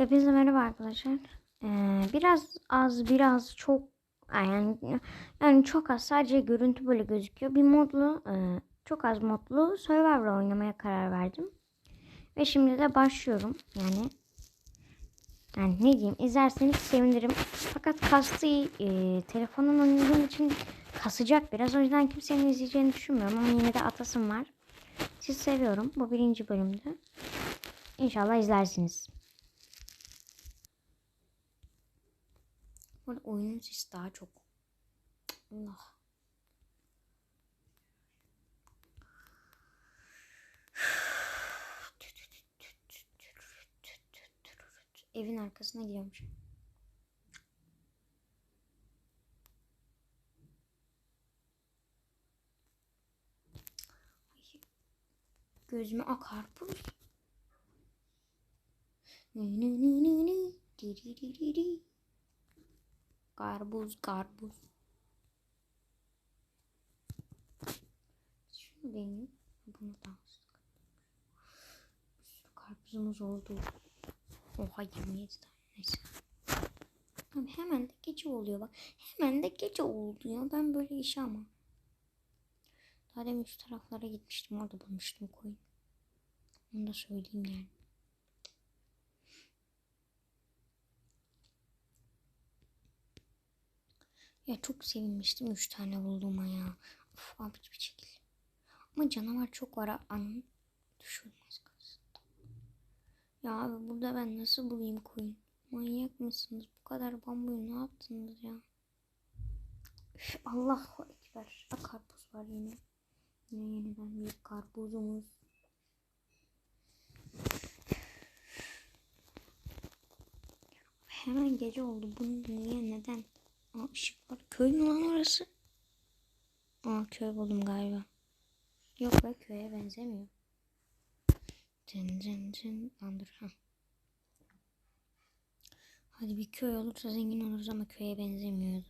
Hepinize merhaba arkadaşlar. Ee, biraz az biraz çok yani yani çok az sadece görüntü böyle gözüküyor. Bir modlu e, çok az modlu Survivor oynamaya karar verdim. Ve şimdi de başlıyorum. Yani yani ne diyeyim izlerseniz sevinirim. Fakat kastı e, telefonun oynadığım için kasacak biraz. O yüzden kimsenin izleyeceğini düşünmüyorum ama yine de atasım var. Siz seviyorum. Bu birinci bölümde. İnşallah izlersiniz. Arada oyunun sesi daha çok. Allah. Evin arkasına gidiyormuş. Gözüme akar bu. Nı nı nı nı nı. Di di di di di. Karpuz, karpuz. Şunu deneyeyim. Bunu da karpuzumuz oldu. Oha 27 tane. Neyse. Abi hemen de gece oluyor bak. Hemen de gece oldu ya. Ben böyle işe ama. Daha demin şu taraflara gitmiştim. Orada bulmuştum koyun. Onu da söyleyeyim yani. Ya çok sevinmiştim üç tane bulduğuma ya. Of abi bir şekil. Ama canavar çok var. Anam düşürmez kalsın. Ya abi burada ben nasıl bulayım koyun? Manyak mısınız? Bu kadar bambuyu ne yaptınız ya? Üf, Allahu Ekber. Ha, karpuz var yine. Yine yeniden bir karpuzumuz. Hemen gece oldu. Bunu niye neden? Aa ışık var. Köy mü lan orası? Aa köy buldum galiba. Yok be köye benzemiyor. Cın cın cın. Lan dur ha. Hadi bir köy olursa zengin oluruz ama köye benzemiyordu.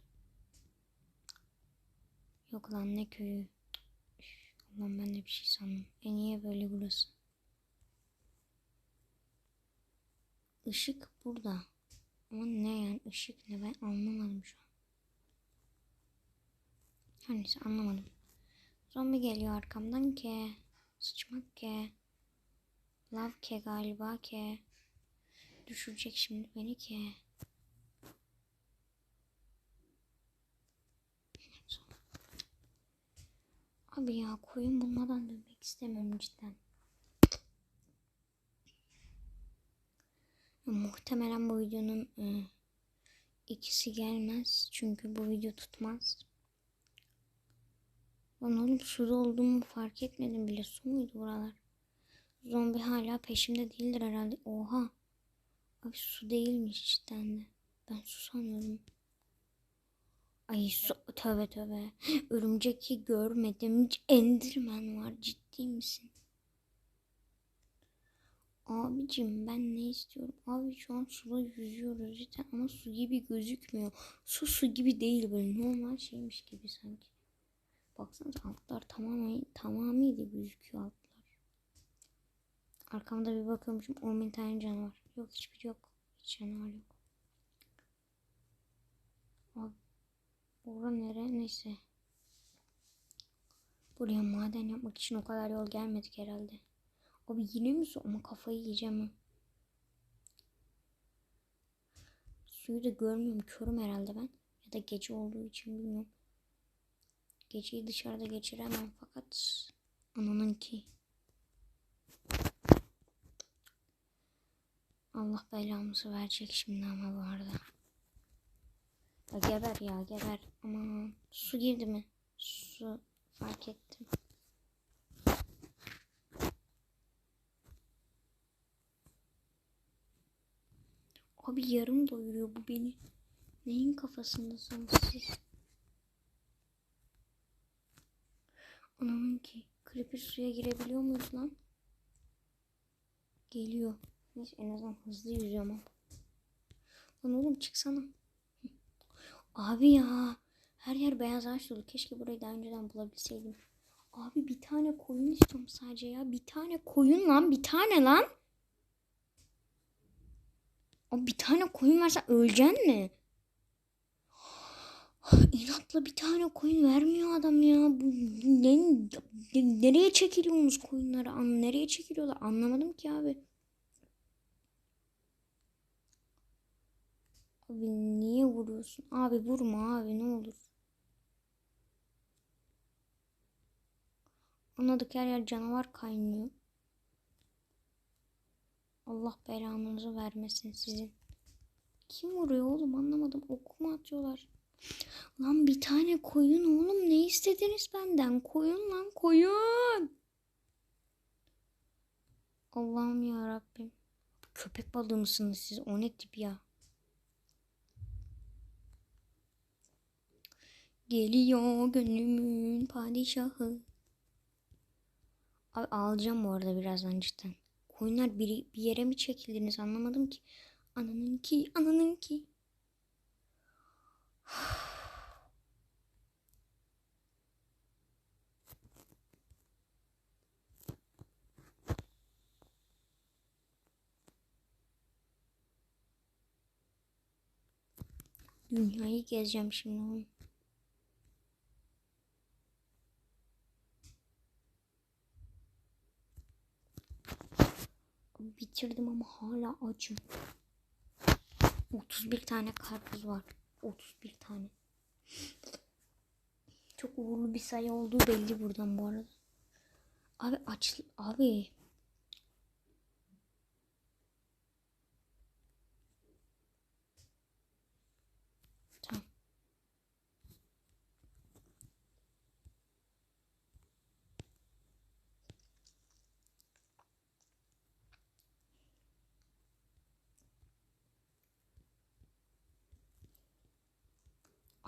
Yok lan ne köyü. Üf, Allah'ım ben de bir şey sandım. E niye böyle burası? Işık burada. Ama ne yani ışık ne ben anlamadım şu an. Her neyse anlamadım. Zombi geliyor arkamdan ke. Sıçmak ke. Love ke galiba ke. Düşürecek şimdi beni ke. Abi ya koyun bulmadan dönmek istemiyorum cidden. Muhtemelen bu videonun e, ikisi gelmez. Çünkü bu video tutmaz. Lan oğlum suda olduğumu fark etmedim bile. Su muydu buralar? Zombi hala peşimde değildir herhalde. Oha. Abi su değilmiş cidden de. Ben su sanıyordum. Ay su tövbe tövbe. Örümceki görmedim. Enderman var. Ciddi misin? Abicim ben ne istiyorum? Abi şu an suda yüzüyoruz cidden ama su gibi gözükmüyor. Su su gibi değil böyle normal şeymiş gibi sanki. Baksanıza altlar tamamen tamamıyla gözüküyor altlar. Arkamda bir bakıyormuşum 10 bin tane canavar. Yok hiçbir yok. Hiç canavar yok. Abi Bura nere? Neyse. Buraya maden yapmak için o kadar yol gelmedik herhalde. Abi yine mi su? Ama kafayı yiyeceğim. Suyu da görmüyorum. Körüm herhalde ben. Ya da gece olduğu için bilmiyorum. Geceyi dışarıda geçiremem fakat ananın ki. Allah belamızı verecek şimdi ama bu arada. Ya geber ya geber. Aman su girdi mi? Su fark ettim. Abi yarım doyuruyor bu beni. Neyin kafasındasınız siz? Anamın ki. Creeper suya girebiliyor muyuz lan? Geliyor. Neyse en azından hızlı yüzüyorum ama. Lan oğlum çıksana. Abi ya. Her yer beyaz ağaç dolu. Keşke burayı daha önceden bulabilseydim. Abi bir tane koyun istiyorum sadece ya. Bir tane koyun lan. Bir tane lan. Abi bir tane koyun versen öleceksin mi? İnatla bir tane koyun vermiyor adam ya. Bu ne, ne- nereye çekiliyorsunuz koyunları? An nereye çekiliyorlar? Anlamadım ki abi. Abi niye vuruyorsun? Abi vurma abi ne olur. Anladık her yer canavar kaynıyor. Allah belanızı vermesin sizin. Kim vuruyor oğlum anlamadım. Ok mu atıyorlar? Lan bir tane koyun oğlum ne istediniz benden? Koyun lan koyun. Allah'ım ya Rabbim. Köpek balığı mısınız siz? O ne tip ya? Geliyor gönlümün padişahı. Abi ağlayacağım bu arada birazdan cidden. Koyunlar bir, bir yere mi çekildiniz anlamadım ki. Ananın ki, ananın ki. Dünyayı gezeceğim şimdi. Bitirdim ama hala acım. 31 tane karpuz var. 31 tane. Çok uğurlu bir sayı olduğu belli buradan bu arada. Abi aç abi. Tamam.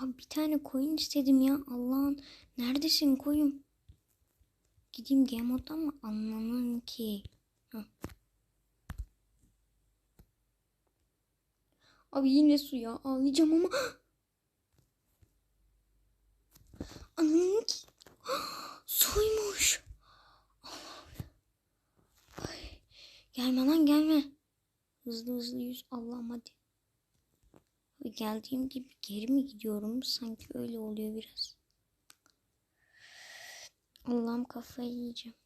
Abi bir tane koyun istedim ya. Allah'ın neredesin koyun? Gideyim game mode'dan mı anlamam ki? Hah. Abi yine su ya. Ağlayacağım ama. Ananın ki. Suymuş. Gelme lan gelme. Hızlı hızlı yüz. Allah'ım hadi. Geldiğim gibi geri mi gidiyorum? Sanki öyle oluyor biraz. Allah'ım kafayı yiyeceğim.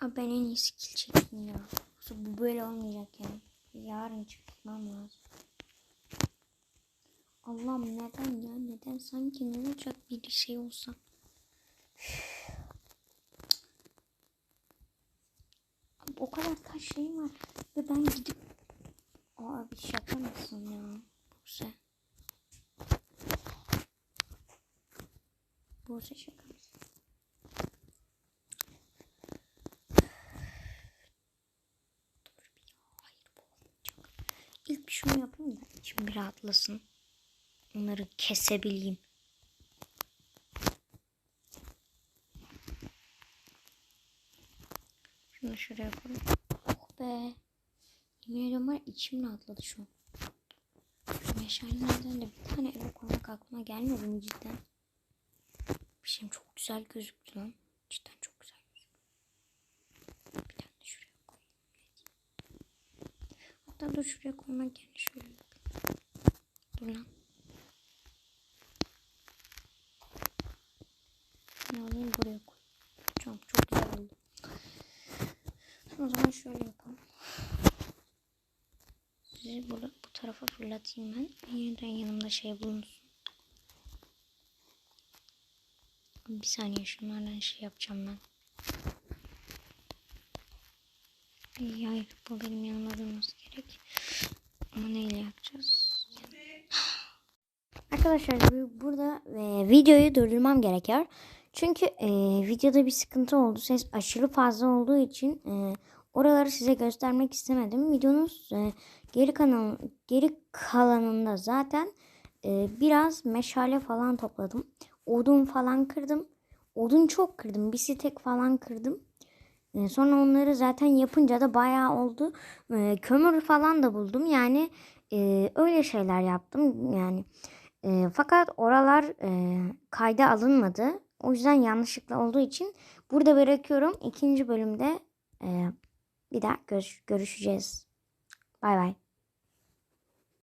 Abi ben en iyisi kill çekeyim ya. Bu böyle olmayacak yani. Yarın çıkmam lazım. Allah'ım neden ya neden sanki ne olacak bir şey olsa. O kadar taş şeyim var ve ben gidip Abi şaka mısın ya? Buse. Buse şaka mısın? Dur bir ya. Hayır bu olmayacak. İlk şunu yapayım da içim bir rahatlasın. Onları kesebileyim. Şunu şuraya koy. Oh be. Yemin var içim rahatladı şu an. Meşalelerden de bir tane eve koymak aklıma gelmedi mi cidden? Bir şeyim çok güzel gözüktü lan. Cidden çok güzel gözüktü. Bir tane de şuraya koyayım. Hatta dur şuraya koymak yerine şöyle. Dur lan. Ne alayım buraya koy. Tamam çok güzel oldu. O zaman şöyle yapalım. Sizi bu, bu tarafa fırlatayım ben. Yeniden yanımda şey bulunsun. Bir saniye şunlardan şey yapacağım ben. Ay, hayır bu benim yanımda durması gerek. Ama neyle yapacağız? Arkadaşlar bu- burada e, videoyu durdurmam gerekiyor. Çünkü e, videoda bir sıkıntı oldu. Ses aşırı fazla olduğu için e, oraları size göstermek istemedim. Videonun e, geri kanal geri kalanında zaten e, biraz meşale falan topladım. Odun falan kırdım. Odun çok kırdım. Bir stek falan kırdım. E, sonra onları zaten yapınca da bayağı oldu. E, kömür falan da buldum. Yani e, öyle şeyler yaptım. Yani e, fakat oralar e, kayda alınmadı. O yüzden yanlışlıkla olduğu için burada bırakıyorum. İkinci bölümde e, bir daha görüş- görüşeceğiz. Bay bay.